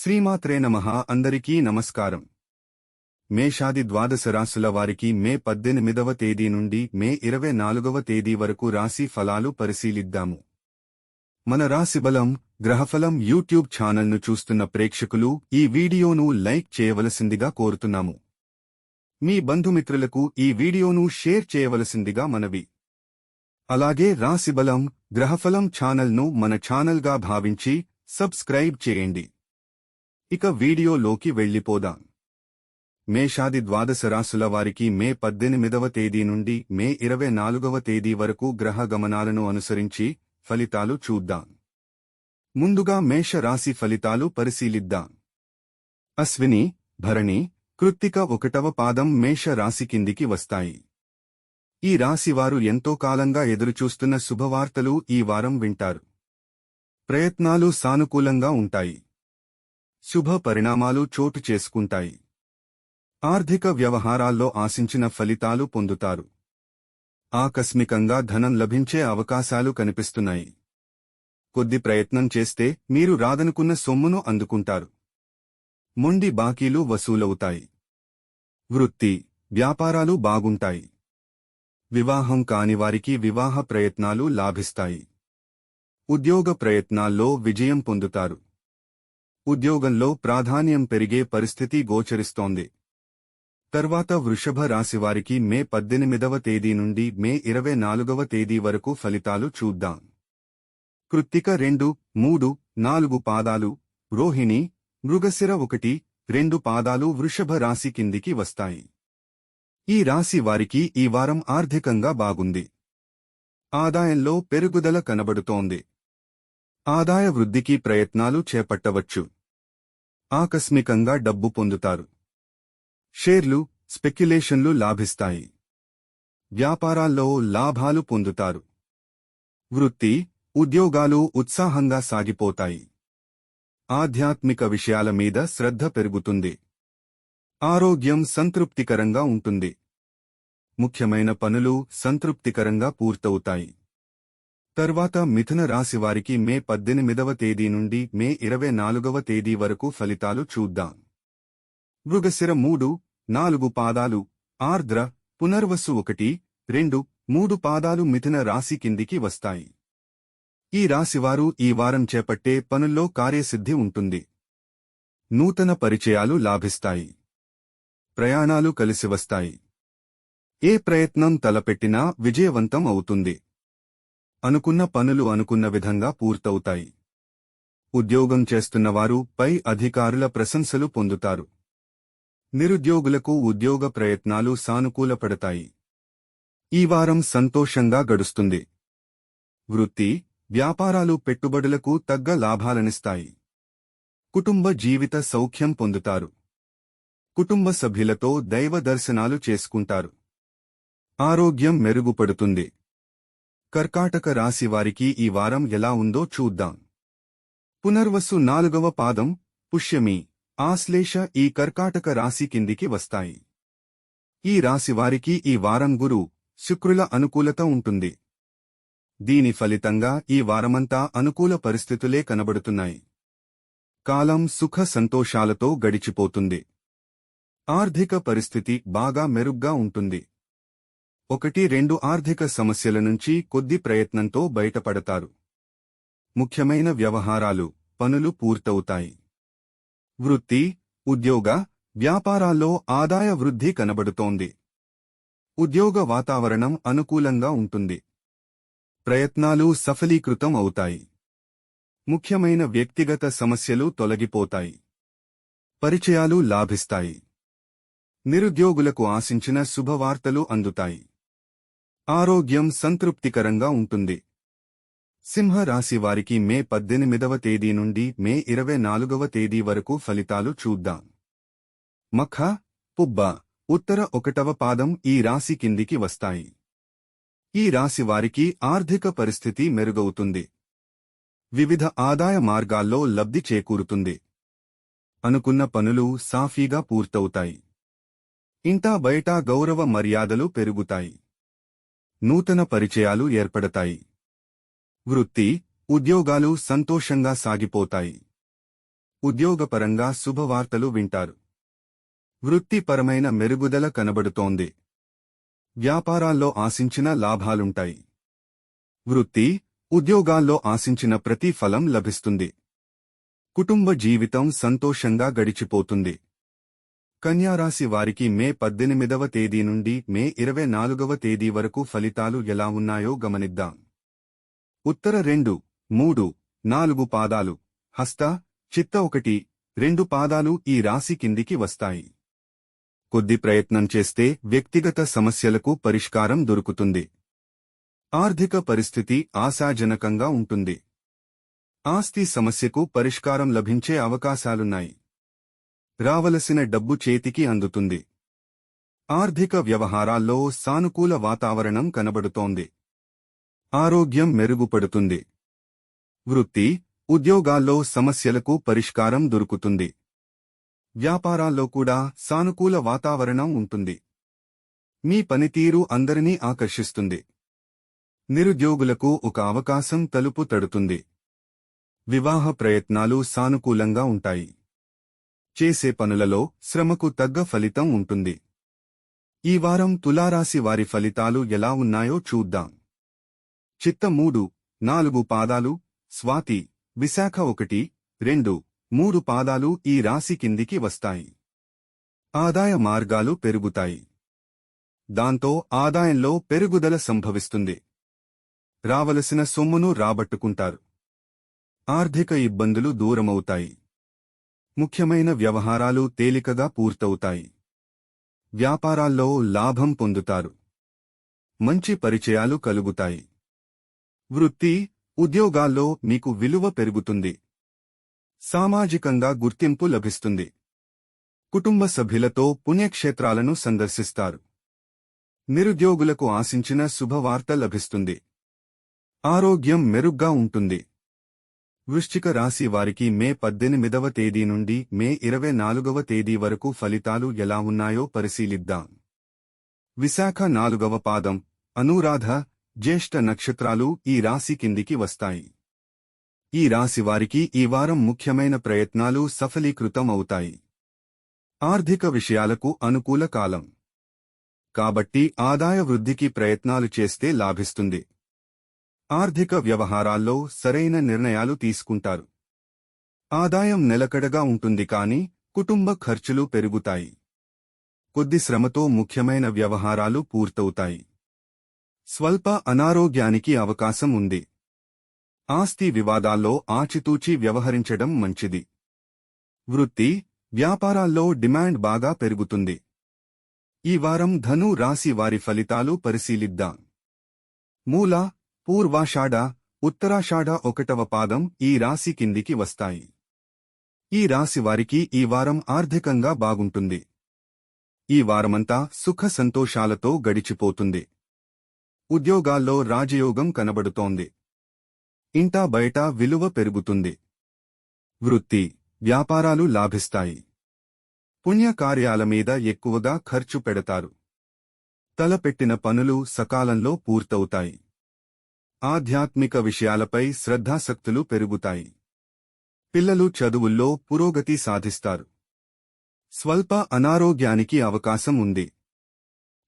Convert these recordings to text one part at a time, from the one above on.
శ్రీమాత్రే నమ అందరికీ నమస్కారం. మేషాది ద్వాదశ రాశుల వారికి మే పద్దెనిమిదవ తేదీ నుండి మే ఇరవై నాలుగవ తేదీ వరకు రాశి ఫలాలు పరిశీలిద్దాము. మన రాశిబలం గ్రహఫలం యూట్యూబ్ ఛానల్ను చూస్తున్న ప్రేక్షకులు ఈ వీడియోను లైక్ చేయవలసిందిగా కోరుతున్నాము. మీ బంధుమిత్రులకు ఈ వీడియోను షేర్ చేయవలసిందిగా మనవి. అలాగే రాశిబలం గ్రహఫలం ఛానల్ను మన ఛానల్గా భావించి సబ్స్క్రైబ్ చేయండి. ఇక వీడియోలోకి వెళ్ళిపోదాం. మేషాది ద్వాదశ రాశుల వారికి మే పద్దెనిమిదవ తేదీ నుండి మే ఇరవై నాలుగవ తేదీ వరకు గ్రహ గమనాలను అనుసరించి ఫలితాలు చూద్దాం. ముందుగా మేష రాశి ఫలితాలు పరిశీలిద్దాం. అశ్విని భరణి కృత్తిక ఒకటవ పాదం మేష రాశి కిందికి వస్తాయి. ఈ రాశివారు ఎంతో కాలంగా ఎదురుచూస్తున్న శుభవార్తలు ఈ వారం వింటారు. ప్రయత్నాలు సానుకూలంగా ఉంటాయి. శుభ పరిణామాలు చోటు చేసుకుంటాయి. ఆర్థిక వ్యవహారాల్లో ఆశించిన ఫలితాలు పొందుతారు. ఆకస్మికంగా ధనం లభించే అవకాశాలు కనిపిస్తున్నాయి. కొద్ది ప్రయత్నం చేస్తే మీరు రాదనుకున్న సొమ్మును అందుకుంటారు. మొండి బాకీలు వసూలవుతాయి. వృత్తి వ్యాపారాలు బాగుంటాయి. వివాహం కాని వారికి వివాహ ప్రయత్నాలు లాభిస్తాయి. ఉద్యోగ ప్రయత్నాల్లో విజయం పొందుతారు. ఉద్యోగంలో ప్రాధాన్యం పెరిగే పరిస్థితి గోచరిస్తోంది. తర్వాత వృషభ రాశివారికి మే పద్దెనిమిదవ తేదీ నుండి మే ఇరవై నాలుగవ తేదీ వరకు ఫలితాలు చూద్దాం. కృత్తిక రెండు మూడు నాలుగు పాదాలు రోహిణి మృగశిర ఒకటి రెండు పాదాలు వృషభ రాశి కిందికి వస్తాయి. ఈ రాశి వారికి ఈ వారం ఆర్థికంగా బాగుంది. ఆదాయంలో పెరుగుదల కనబడుతోంది. ఆదాయ వృద్ధికి ప్రయత్నాలు చేపట్టవచ్చు. ఆకస్మికంగా డబ్బు పొందుతారు. షేర్లు స్పెక్యులేషన్లు లాభిస్తాయి. వ్యాపారాల్లో లాభాలు పొందుతారు. వృత్తి ఉద్యోగాలు ఉత్సాహంగా సాగిపోతాయి. ఆధ్యాత్మిక విషయాల మీద శ్రద్ధ పెరుగుతుంది. ఆరోగ్యం సంతృప్తికరంగా ఉంటుంది. ముఖ్యమైన పనులు సంతృప్తికరంగా పూర్తవుతాయి. తర్వాత మిథున రాశి వారికి మే పద్దెనిమిదవ తేదీ నుండి మే ఇరవై నాలుగవ తేదీ వరకు ఫలితాలు చూద్దాం. మృగశిర మూడు నాలుగు పాదాలు ఆర్ద్ర పునర్వసు ఒకటి రెండు మూడు పాదాలు మిథున రాశి కిందికి వస్తాయి. ఈ రాశివారు ఈ వారం చేపట్టే పనుల్లో కార్యసిద్ధి ఉంటుంది. నూతన పరిచయాలు లాభిస్తాయి. ప్రయాణాలు కలిసి వస్తాయి. ఏ ప్రయత్నం తలపెట్టినా విజయవంతం అవుతుంది. అనుకున్న పనులు అనుకున్న విధంగా పూర్తవుతాయి. ఉద్యోగం చేస్తున్నవారు పై అధికారుల ప్రశంసలు పొందుతారు. నిరుద్యోగులకు ఉద్యోగ ప్రయత్నాలు సానుకూలపడతాయి. ఈ వారం సంతోషంగా గడుస్తుంది. వృత్తి వ్యాపారాలు పెట్టుబడులకు తగ్గ లాభాలనిస్తాయి. కుటుంబ జీవిత సౌఖ్యం పొందుతారు. కుటుంబ సభ్యులతో దైవ దర్శనాలు చేసుకుంటారు. ఆరోగ్యం మెరుగుపడుతుంది. కర్కాటక రాశి వారికి ఈ వారం ఎలా ఉందో చూద్దాం. పునర్వసు నాలుగవ పాదం పుష్యమి ఆశ్లేష ఈ కర్కాటక రాశి కిందికి వస్తాయి. ఈ రాశి వారికి ఈ వారం గురు శుక్రుల అనుకూలత ఉంటుంది. దీని ఫలితంగా ఈ వారమంతా అనుకూల పరిస్థితులే కనబడుతున్నాయి. కాలం సుఖ సంతోషాలతో గడిచిపోతుంది. ఆర్థిక పరిస్థితి బాగా మెరుగ్గా ఉంటుంది. ఒకటి రెండు ఆర్థిక సమస్యల నుంచి కొద్ది ప్రయత్నంతో బయటపడతారు. ముఖ్యమైన వ్యవహారాలు పనులు పూర్తవుతాయి. వృత్తి ఉద్యోగ వ్యాపారాల్లో ఆదాయ వృద్ధి కనబడుతోంది. ఉద్యోగ వాతావరణం అనుకూలంగా ఉంటుంది. ప్రయత్నాలు సఫలీకృతం అవుతాయి. ముఖ్యమైన వ్యక్తిగత సమస్యలు తొలగిపోతాయి. పరిచయాలు లాభిస్తాయి. నిరుద్యోగులకు ఆశించిన శుభవార్తలు అందుతాయి. ఆరోగ్యం సంతృప్తికరంగా ఉంటుంది. సింహ రాశి వారికి మే పద్దెనిమిదవ తేదీ నుండి మే ఇరవై నాలుగవ తేదీ వరకు ఫలితాలు చూద్దాం. మఖ పుబ్బ ఉత్తర ఒకటవ పాదం ఈ రాశి కిందికి వస్తాయి. ఈ రాశి వారికి ఆర్థిక పరిస్థితి మెరుగవుతుంది. వివిధ ఆదాయ మార్గాల్లో లబ్ధి చేకూరుతుంది. అనుకున్న పనులు సాఫీగా పూర్తవుతాయి. ఇంటా బయటా గౌరవ మర్యాదలు పెరుగుతాయి. నూతన పరిచయాలు ఏర్పడతాయి. వృత్తి ఉద్యోగాలు సంతోషంగా సాగిపోతాయి. ఉద్యోగపరంగా శుభవార్తలు వింటారు. వృత్తిపరమైన మెరుగుదల కనబడుతోంది. వ్యాపారాల్లో ఆశించిన లాభాలుంటాయి. వృత్తి ఉద్యోగాల్లో ఆశించిన ప్రతి ఫలం లభిస్తుంది. కుటుంబ జీవితం సంతోషంగా గడిచిపోతుంది. కన్యారాశి వారికి మే పద్దెనిమిదవ తేదీ నుండి మే ఇరవై నాలుగవ తేదీ వరకు ఫలితాలు ఎలా ఉన్నాయో గమనిద్దాం. ఉత్తర రెండు మూడు నాలుగు పాదాలు హస్త చిత్త ఒకటి రెండు పాదాలు ఈ రాశి కిందికి వస్తాయి. కొద్ది ప్రయత్నం చేస్తే వ్యక్తిగత సమస్యలకు పరిష్కారం దొరుకుతుంది. ఆర్థిక పరిస్థితి ఆశాజనకంగా ఉంటుంది. ఆస్తి సమస్యకు పరిష్కారం లభించే అవకాశాలున్నాయి. రావలసిన డబ్బు చేతికి అందుతుంది. ఆర్థిక వ్యవహారాల్లో సానుకూల వాతావరణం కనబడుతోంది. ఆరోగ్యం మెరుగుపడుతుంది. వృత్తి ఉద్యోగాల్లో సమస్యలకు పరిష్కారం దొరుకుతుంది. వ్యాపారాల్లో కూడా సానుకూల వాతావరణం ఉంటుంది. మీ పనితీరు అందరినీ ఆకర్షిస్తుంది. నిరుద్యోగులకు ఒక అవకాశం తలుపు తడుతుంది. వివాహ ప్రయత్నాలు సానుకూలంగా ఉంటాయి. చేసే పనులలో శ్రమకు తగ్గ ఫలితం ఉంటుంది. ఈ వారం తులారాశి వారి ఫలితాలు ఎలా ఉన్నాయో చూద్దాం. చిత్త మూడు నాలుగు పాదాలు స్వాతి విశాఖ ఒకటి రెండు మూడు పాదాలు ఈ రాశి కిందికి వస్తాయి. ఆదాయ మార్గాలు పెరుగుతాయి. దాంతో ఆదాయంలో పెరుగుదల సంభవిస్తుంది. రావలసిన సొమ్మును రాబట్టుకుంటారు. ఆర్థిక ఇబ్బందులు దూరమవుతాయి. ముఖ్యమైన వ్యవహారాలు తేలికగా పూర్తవుతాయి. వ్యాపారాల్లో లాభం పొందుతారు. మంచి పరిచయాలు కలుగుతాయి. వృత్తి ఉద్యోగాల్లో మీకు విలువ పెరుగుతుంది. సామాజికంగా గుర్తింపు లభిస్తుంది. కుటుంబ సభ్యులతో పుణ్యక్షేత్రాలను సందర్శిస్తారు. నిరుద్యోగులకు ఆశించిన శుభవార్త లభిస్తుంది. ఆరోగ్యం మెరుగ్గా ఉంటుంది. వృశ్చిక రాశి వారికి మే పద్దెనిమిదవ తేదీ నుండి మే ఇరవై నాలుగవ తేదీ వరకు ఫలితాలు ఎలా ఉన్నాయో పరిశీలిద్దాం. విశాఖ నాలుగవ పాదం అనురాధ జ్యేష్ఠ నక్షత్రాలు ఈ రాశి కిందికి వస్తాయి. ఈ రాశి వారికి ఈ వారం ముఖ్యమైన ప్రయత్నాలు సఫలీకృతం అవుతాయి. ఆర్థిక విషయాలకు అనుకూల కాలం. కాబట్టి ఆదాయ వృద్ధికి ప్రయత్నాలు చేస్తే లాభిస్తుంది. ఆర్థిక వ్యవహారాల్లో సరైన నిర్ణయాలు తీసుకుంటారు. ఆదాయం నిలకడగా ఉంటుంది కాని కుటుంబ ఖర్చులు పెరుగుతాయి. కొద్ది శ్రమతో ముఖ్యమైన వ్యవహారాలు పూర్తవుతాయి. స్వల్ప అనారోగ్యానికి అవకాశం ఉంది. ఆస్తి వివాదాల్లో ఆచితూచి వ్యవహరించడం మంచిది. వృత్తి వ్యాపారాల్లో డిమాండ్ బాగా పెరుగుతుంది. ఈ వారం ధను రాశి వారి ఫలితాలు పరిశీలిద్దాం. మూల పూర్వాషాఢ ఉత్తరాషాఢ ఒకటవ పాదం ఈ రాశి కిందికి వస్తాయి. ఈ రాశి వారికి ఈ వారం ఆర్థికంగా బాగుంటుంది. ఈ వారమంతా సుఖ సంతోషాలతో గడిచిపోతుంది. ఉద్యోగాల్లో రాజయోగం కనబడుతోంది. ఇంటా బయట విలువ పెరుగుతుంది. వృత్తి వ్యాపారాలు లాభిస్తాయి. పుణ్యకార్యాల మీద ఎక్కువగా ఖర్చు పెడతారు. తలపెట్టిన పనులు సకాలంలో పూర్తవుతాయి. ఆధ్యాత్మిక విషయాలపై శ్రద్ధాసక్తులు పెరుగుతాయి. పిల్లలు చదువుల్లో పురోగతి సాధిస్తారు. స్వల్ప అనారోగ్యానికి అవకాశం ఉంది.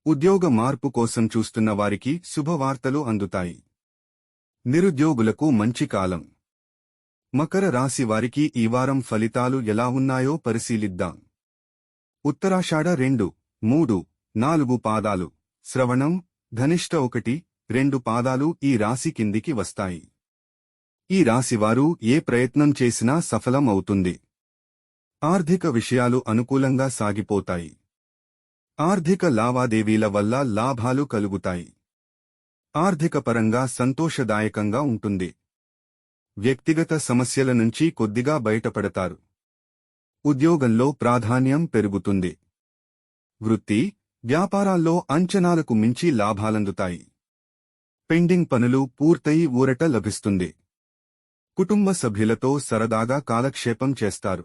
ఉద్యోగ మార్పు కోసం చూస్తున్న వారికి శుభవార్తలు అందుతాయి. నిరుద్యోగులకు మంచి కాలం. మకర రాశి వారికి ఈ వారం ఫలితాలు ఎలా ఉన్నాయో పరిశీలిద్దాం. ఉత్తరాషాఢ రెండు మూడు నాలుగు పాదాలు. శ్రవణం ధనిష్ట ఒకటి రెండు పాదాలు ఈ రాశి కిందికి వస్తాయి. ఈ రాశివారు ఏ ప్రయత్నం చేసినా సఫలం అవుతుంది. ఆర్థిక విషయాలు అనుకూలంగా సాగిపోతాయి. ఆర్థిక లావాదేవీల వల్ల లాభాలు కలుగుతాయి. ఆర్థికపరంగా సంతోషదాయకంగా ఉంటుంది. వ్యక్తిగత సమస్యల నుంచి కొద్దిగా బయటపడతారు. ఉద్యోగంలో ప్రాధాన్యం పెరుగుతుంది. వృత్తి వ్యాపారాల్లో అంచనాలకు మించి లాభాలందుతాయి. పెండింగ్ పనులు పూర్తయి ఊరట లభిస్తుంది. కుటుంబ సభ్యులతో సరదాగా కాలక్షేపం చేస్తారు.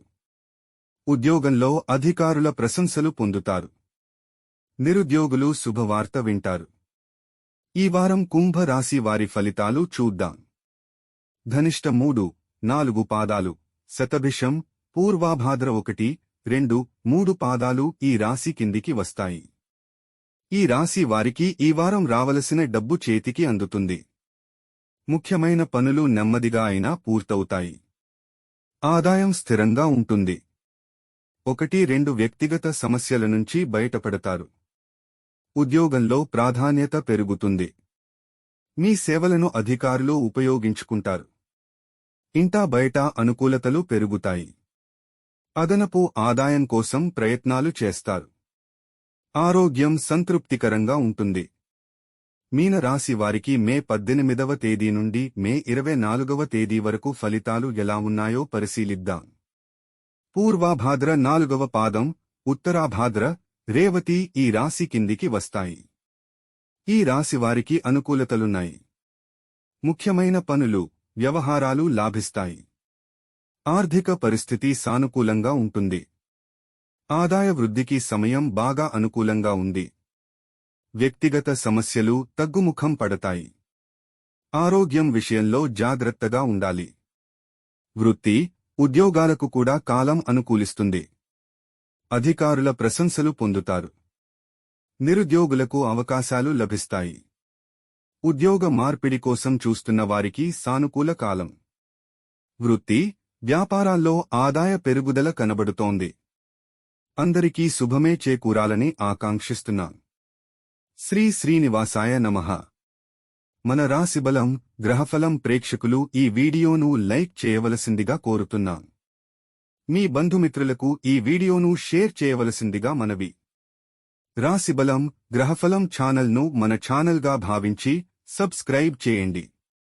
ఉద్యోగంలో అధికారుల ప్రశంసలు పొందుతారు. నిరుద్యోగులు శుభవార్త వింటారు. ఈ వారం కుంభ రాశి వారి ఫలితాలు చూద్దాం. ధనిష్ట మూడు నాలుగు పాదాలు శతభిషం పూర్వాభాద్ర ఒకటి రెండు మూడు పాదాలు ఈ రాశి కిందికి వస్తాయి. ఈ రాశి వారికి ఈ వారం రావలసిన డబ్బు చేతికి అందుతుంది. ముఖ్యమైన పనులు నెమ్మదిగా అయినా పూర్తవుతాయి. ఆదాయం స్థిరంగా ఉంటుంది. ఒకటి రెండు వ్యక్తిగత సమస్యల నుంచి బయటపడతారు. ఉద్యోగంలో ప్రాధాన్యత పెరుగుతుంది. మీ సేవలను అధికారులు ఉపయోగించుకుంటారు. ఇంటా బయట అనుకూలతలు పెరుగుతాయి. అదనపు ఆదాయం కోసం ప్రయత్నాలు చేస్తారు. ఆరోగ్యం సంతృప్తికరంగా ఉంటుంది. మీన రాశి వారికి మే పద్దెనిమిదవ తేదీ నుండి మే ఇరవై నాలుగవ తేదీ వరకు ఫలితాలు ఎలా ఉన్నాయో పరిశీలిద్దాం. పూర్వాభాద్ర నాలుగవ పాదం ఉత్తరాభాద్ర రేవతి ఈ రాశి కిందికి వస్తాయి. ఈ రాశి వారికి అనుకూలతలున్నాయి. ముఖ్యమైన పనులు వ్యవహారాలు లాభిస్తాయి. ఆర్థిక పరిస్థితి సానుకూలంగా ఉంటుంది. ఆదాయ వృద్ధికి సమయం బాగా అనుకూలంగా ఉంది. వ్యక్తిగత సమస్యలు తగ్గుముఖం పడతాయి. ఆరోగ్యం విషయంలో జాగ్రత్తగా ఉండాలి. వృత్తి ఉద్యోగాలకు కూడా కాలం అనుకూలిస్తుంది. అధికారుల ప్రశంసలు పొందుతారు. నిరుద్యోగులకు అవకాశాలు లభిస్తాయి. ఉద్యోగ మార్పిడి కోసం చూస్తున్న వారికి సానుకూల కాలం. వృత్తి వ్యాపారాల్లో ఆదాయ పెరుగుదల కనబడుతోంది. అందరికీ శుభమే చేకూరాలని ఆకాంక్షిస్తున్నాం. శ్రీ శ్రీనివాసాయ నమః. మన రాశిబలం గ్రహఫలం ప్రేక్షకులు ఈ వీడియోను లైక్ చేయవలసిందిగా కోరుతున్నాం. మీ బంధుమిత్రులకు ఈ వీడియోను షేర్ చేయవలసిందిగా మనవి. రాశిబలం గ్రహఫలం ఛానల్ను మన ఛానల్గా భావించి సబ్స్క్రైబ్ చేయండి.